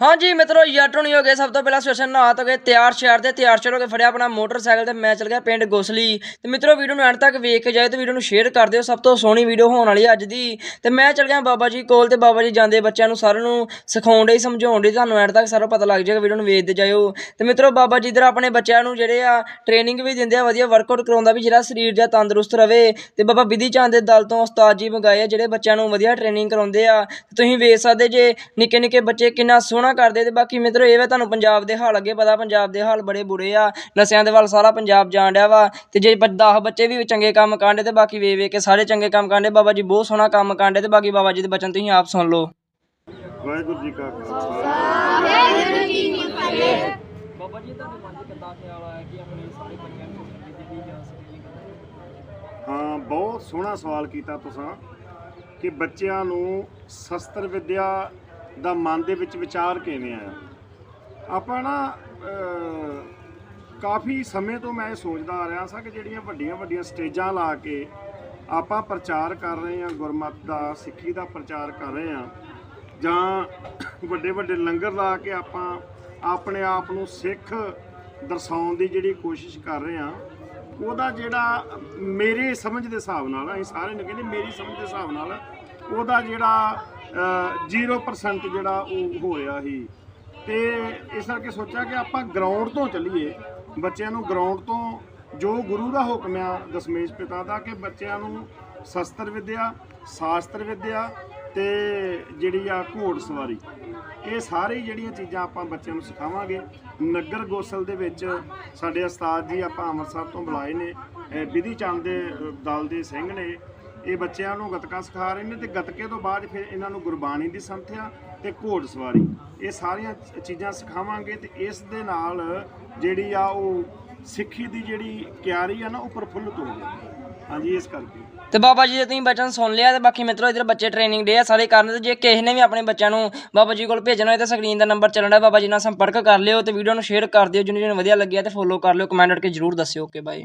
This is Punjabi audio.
ਹਾਂਜੀ ਮਿੱਤਰੋ ਯਾਟੋ ਨਹੀਂ ਹੋ ਗਏ ਸਭ ਤੋਂ ਪਹਿਲਾਂ ਸਟੇਸ਼ਨ ਨਹਾ ਧੋ ਕੇ ਤਿਆਰ ਸ਼ਿਆਰ ਦੇ ਤਿਆਰ ਸ਼ਿਆਰ ਕੇ ਫੜਿਆ ਆਪਣਾ ਮੋਟਰਸਾਈਕਲ ਤੇ ਮੈਂ ਚੱਲ ਗਿਆ ਪਿੰਡ ਗੋਸਲੀ। ਤੇ ਮਿੱਤਰੋ, ਵੀਡੀਓ ਨੂੰ ਐਂਡ ਤੱਕ ਵੇਖ ਕੇ ਜਾਇਓ ਤੇ ਵੀਡੀਓ ਨੂੰ ਸ਼ੇਅਰ ਕਰ ਦਿਓ। ਸਭ ਤੋਂ ਸੋਹਣੀ ਵੀਡੀਓ ਹੋਣ ਵਾਲੀ ਅੱਜ ਦੀ। ਤੇ ਮੈਂ ਚੱਲ ਗਿਆ ਬਾਬਾ ਜੀ ਕੋਲ ਤੇ ਬਾਬਾ ਜੀ ਜਾਂਦੇ ਬੱਚਿਆਂ ਨੂੰ ਸਾਰਿਆਂ ਨੂੰ ਸਿਖਾਉਣ ਦੇ ਸਮਝਾਉਣ ਦੇ ਤੁਹਾਨੂੰ ਐਂਡ ਤੱਕ ਸਾਰਾ ਪਤਾ ਲੱਗ ਜਾਏਗਾ, ਵੀਡੀਓ ਨੂੰ ਵੇਖਦੇ ਜਾਇਓ। ਤੇ ਮਿੱਤਰੋ, ਬਾਬਾ ਜੀ ਇਧਰ ਆਪਣੇ ਬੱਚਿਆਂ ਨੂੰ ਜਿਹੜੇ ਆ ਟ੍ਰੇਨਿੰਗ ਵੀ ਦਿੰਦੇ ਆ, ਵਧੀਆ ਵਰਕਆਊਟ ਕਰਾਉਂਦਾ ਵੀ ਜਿਹੜਾ ਸਰੀਰ ਜਾਂ ਤੰਦਰੁਸਤ ਰਵੇ। ਤੇ ਬਾਬਾ ਵਿਧੀ ਚੰਦ ਦੇ ਦਲ ਤੋਂ ਉਸਤਾਦ ਜੀ ਮੰਗਾਏ ਆ, ਜਿਹੜੇ ਬੱਚਿਆਂ ਨੂੰ ਵਧੀਆ ਟ੍ਰੇਨਿੰਗ ਕਰਾਉਂਦੇ ਆ। ਤੇ ਤੁਸੀਂ ਵੇਖ ਸਕਦੇ ਜੇ ਨਿੱਕੇ ਨਿੱਕੇ ਬੱਚੇ ਕਿੰਨਾ ਸੋਹਣਾ ਕਰਦੇ ਤੇ ਬਾਕੀ ਮਿੱਤਰੋ ਇਹ ਵਾ ਤੁਹਾਨੂੰ ਪੰਜਾਬ ਦੇ ਹਾਲ ਅੱਗੇ ਪਤਾ ਪੰਜਾਬ ਦੇ ਹਾਲ ਬੜੇ ਬੁਰੇ ਆ ਨਸ਼ਿਆਂ ਦੇ ਵੱਲ ਸਾਰਾ ਪੰਜਾਬ ਜਾਣ ਡਿਆ ਵਾ ਤੇ ਜੇ 10 ਬੱਚੇ ਵੀ ਚੰਗੇ ਕੰਮ ਕਾਂਡੇ ਤੇ ਬਾਕੀ ਵੇ ਵੇ ਕੇ ਸਾਰੇ ਚੰਗੇ ਕੰਮ ਕਾਂਡੇ ਬਾਬਾ ਜੀ ਬਹੁਤ ਸੋਹਣਾ ਕੰਮ ਕਾਂਡੇ ਤੇ ਬਾਕੀ ਬਾਬਾ ਜੀ ਦੇ ਬਚਨ ਤੁਸੀਂ ਆਪ ਸੁਣ ਲਓ। ਵਾਹਿਗੁਰੂ ਜੀ ਕਾ ਖਾਲਸਾ। ਬਾਬਾ ਜੀ ਤੁਹਾਡੇ ਮਨ 'ਚ ਕਿੱਦਾਂ ਖਿਆਲ ਆਇਆ ਕਿ ਆਪਣੇ ਸਾਰੇ ਬੱਚਿਆਂ ਨੂੰ ਦਿੱਤੀ ਜਾ ਸਕੇ ਹਾਂ ਬਹੁਤ ਸੋਹਣਾ ਸਵਾਲ ਕੀਤਾ ਤੁਸੀਂ ਕਿ ਬੱਚਿਆਂ ਨੂੰ ਸ਼ਸਤਰ ਵਿੱਦਿਆ ਦਾ ਮਨ ਦੇ ਵਿੱਚ ਵਿਚਾਰ ਕਿਵੇਂ ਆਇਆ? ਆਪਾਂ ਨਾ ਕਾਫੀ ਸਮੇਂ ਤੋਂ ਮੈਂ ਇਹ ਸੋਚਦਾ ਆ ਰਿਹਾ ਸਾਂ ਕਿ ਜਿਹੜੀਆਂ ਵੱਡੀਆਂ ਵੱਡੀਆਂ ਸਟੇਜਾਂ ਲਾ ਕੇ ਆਪਾਂ ਪ੍ਰਚਾਰ ਕਰ ਰਹੇ ਹਾਂ, ਗੁਰਮਤਿ ਦਾ, ਸਿੱਖੀ ਦਾ ਪ੍ਰਚਾਰ ਕਰ ਰਹੇ ਹਾਂ, ਜਾਂ ਵੱਡੇ ਵੱਡੇ ਲੰਗਰ ਲਾ ਕੇ ਆਪਾਂ ਆਪਣੇ ਆਪ ਨੂੰ ਸਿੱਖ ਦਰਸਾਉਣ ਦੀ ਜਿਹੜੀ ਕੋਸ਼ਿਸ਼ ਕਰ ਰਹੇ ਹਾਂ, ਉਹਦਾ ਜਿਹੜਾ ਮੇਰੇ ਸਮਝ ਦੇ ਹਿਸਾਬ ਨਾਲ ਅਸੀਂ ਸਾਰੇ ਨੇ ਕਹਿੰਦੇ ਮੇਰੀ ਸਮਝ ਦੇ ਹਿਸਾਬ ਨਾਲ ਉਹਦਾ ਜਿਹੜਾ 0% ਜਿਹੜਾ ਉਹ ਹੋ ਰਿਹਾ ਸੀ। ਤੇ ਇਸ ਕਰਕੇ ਸੋਚਿਆ ਕਿ ਆਪਾਂ ਗਰਾਊਂਡ ਤੋਂ ਚੱਲੀਏ। ਬੱਚਿਆਂ ਨੂੰ ਗਰਾਊਂਡ ਤੋਂ ਜੋ ਗੁਰੂ ਦਾ ਹੁਕਮ ਆ ਦਸ਼ਮੇਸ਼ ਪਿਤਾ ਦਾ ਕਿ ਬੱਚਿਆਂ ਨੂੰ ਸ਼ਸਤਰ ਵਿੱਦਿਆ, ਸ਼ਾਸਤਰ ਵਿੱਦਿਆ ਤੇ ਜਿਹੜੀ ਆ ਘੋੜ ਸਵਾਰੀ। ਇਹ ਸਾਰੇ ਜਿਹੜੀਆਂ ਚੀਜ਼ਾਂ ਆਪਾਂ ਬੱਚਿਆਂ ਨੂੰ ਸਿਖਾਵਾਂਗੇ। ਨਗਰ ਗੋਸਲ ਦੇ ਵਿੱਚ ਸਾਡੇ ਉਸਤਾਦ ਜੀ ਆਪਾਂ ਅੰਮ੍ਰਿਤਸਰ ਤੋਂ ਬੁਲਾਏ ਨੇ। ਵਿਧੀ ਚੰਦ ਦੇ ਦਲ ਦੇ ਸਿੰਘ ਨੇ। ਇਹ ਬੱਚਿਆਂ ਨੂੰ ਗੱਤਕਾ ਸਿਖਾ ਰਹੇ ਨੇ ਤੇ ਗੱਤਕੇ ਤੋਂ ਬਾਅਦ ਫਿਰ ਇਹਨਾਂ ਨੂੰ ਗੁਰਬਾਣੀ ਦੀ ਸੰਥਿਆ ਤੇ ਘੋੜ ਸਵਾਰੀ। ਇਹ ਸਾਰੀਆਂ ਚੀਜ਼ਾਂ ਸਿਖਾਵਾਂਗੇ ਤੇ ਇਸ ਦੇ ਨਾਲ ਜਿਹੜੀ ਆ ਉਹ ਸਿੱਖੀ ਦੀ ਜਿਹੜੀ ਕਿਆਰੀ ਆ ਨਾ, ਉਹ ਪ੍ਰਫੁੱਲਤ ਹੋਊਗੀ ਹਾਂਜੀ, ਇਸ ਕਰਕੇ। ਤੇ ਬਾਬਾ ਜੀ ਦੇ ਤੁਸੀਂ ਬਚਨ ਸੁਣ ਲਿਆ ਤੇ ਬਾਕੀ ਮਿੱਤਰੋ, ਇਧਰ ਬੱਚੇ ਟ੍ਰੇਨਿੰਗ ਦੇ ਆ ਸਾਰੇ ਕਰਨ ਤੇ ਜੇ ਕਿਸੇ ਨੇ ਵੀ ਆਪਣੇ ਬੱਚਿਆਂ ਨੂੰ ਬਾਬਾ ਜੀ ਕੋਲ ਭੇਜਣਾ ਹੋਏ ਤਾਂ ਸਕਰੀਨ ਦਾ ਨੰਬਰ ਚੱਲਣ ਡਿਆ, ਬਾਬਾ ਜੀ ਨਾਲ ਸੰਪਰਕ ਕਰ ਲਿਓ ਤੇ ਵੀਡੀਓ ਨੂੰ ਸ਼ੇਅਰ ਕਰ ਦਿਓ। ਜਿਹਨੂੰ ਜਿਹਨੂੰ ਵਧੀਆ ਲੱਗਿਆ ਤੇ ਫੋਲੋ ਕਰ ਲਿਓ ਕਮੈਂਟ ਕਰਕੇ ਜਰੂਰ ਦੱਸਿਓ। Okay bye